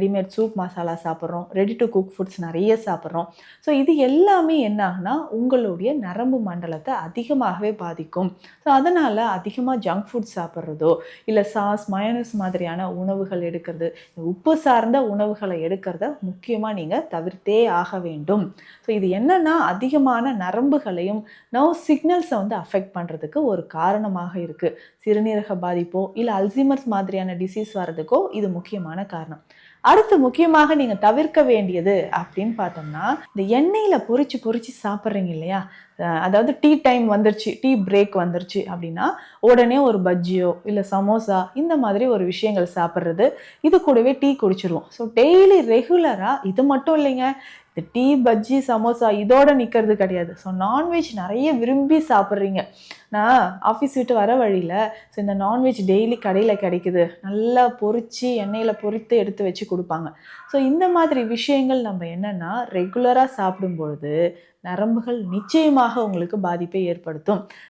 Readymade soup masala சாப்பிட்றோம் ready to cook foods நிறைய சாப்பிட்றோம். ஸோ இது எல்லாமே என்ன ஆகுனா உங்களுடைய நரம்பு மண்டலத்தை அதிகமாகவே பாதிக்கும். ஸோ அதனால் அதிகமாக ஜங்க் ஃபுட் சாப்பிட்றதோ இல்லை சாஸ் மயனஸ் மாதிரியான உணவுகள் எடுக்கிறது உப்பு சார்ந்த உணவுகளை எடுக்கிறத முக்கியமாக நீங்கள் தவிர்த்தே ஆக வேண்டும். ஸோ இது என்னன்னா அதிகமான நரம்புகளையும் நோ சிக்னல்ஸை வந்து அஃபெக்ட் பண்ணுறதுக்கு ஒரு காரணமாக இருக்குது சிறுநீரக பாதிப்போ இல்லை அல்சிமர்ஸ் மாதிரியான டிசீஸ் வர்றதுக்கோ இது முக்கியமான காரணம். அடுத்து முக்கியமாக நீங்கள் தவிர்க்க வேண்டியது அப்படின்னு பார்த்தோம்னா இந்த எண்ணெயில் பொறிச்சு பொறிச்சு சாப்பிட்றீங்க இல்லையா? அதாவது டீ டைம் வந்துருச்சு டீ பிரேக் வந்துருச்சு அப்படின்னா உடனே ஒரு பஜ்ஜியோ இல்லை சமோசா இந்த மாதிரி ஒரு விஷயங்கள் சாப்பிட்றது இது கூடவே டீ குடிச்சிருவோம். ஸோ டெய்லி ரெகுலராக இது மட்டும் இல்லைங்க. இந்த டீ பஜ்ஜி சமோசா இதோட நிற்கிறது கிடையாது. ஸோ நான்வெஜ் நிறைய விரும்பி சாப்பிட்றீங்க. நான் ஆஃபீஸ் விட்டு வர வழியில் ஸோ இந்த நான்வெஜ் டெய்லி கடையில் கிடைக்குது. நல்லா பொறிச்சு எண்ணெயில் பொரித்து எடுத்து வச்சு கொடுப்பாங்க. ஸோ இந்த மாதிரி விஷயங்கள் நம்ம என்னென்னா ரெகுலராக சாப்பிடும்பொழுது நரம்புகள் நிச்சயமாக உங்களுக்கு பாதிப்பை ஏற்படுத்தும்.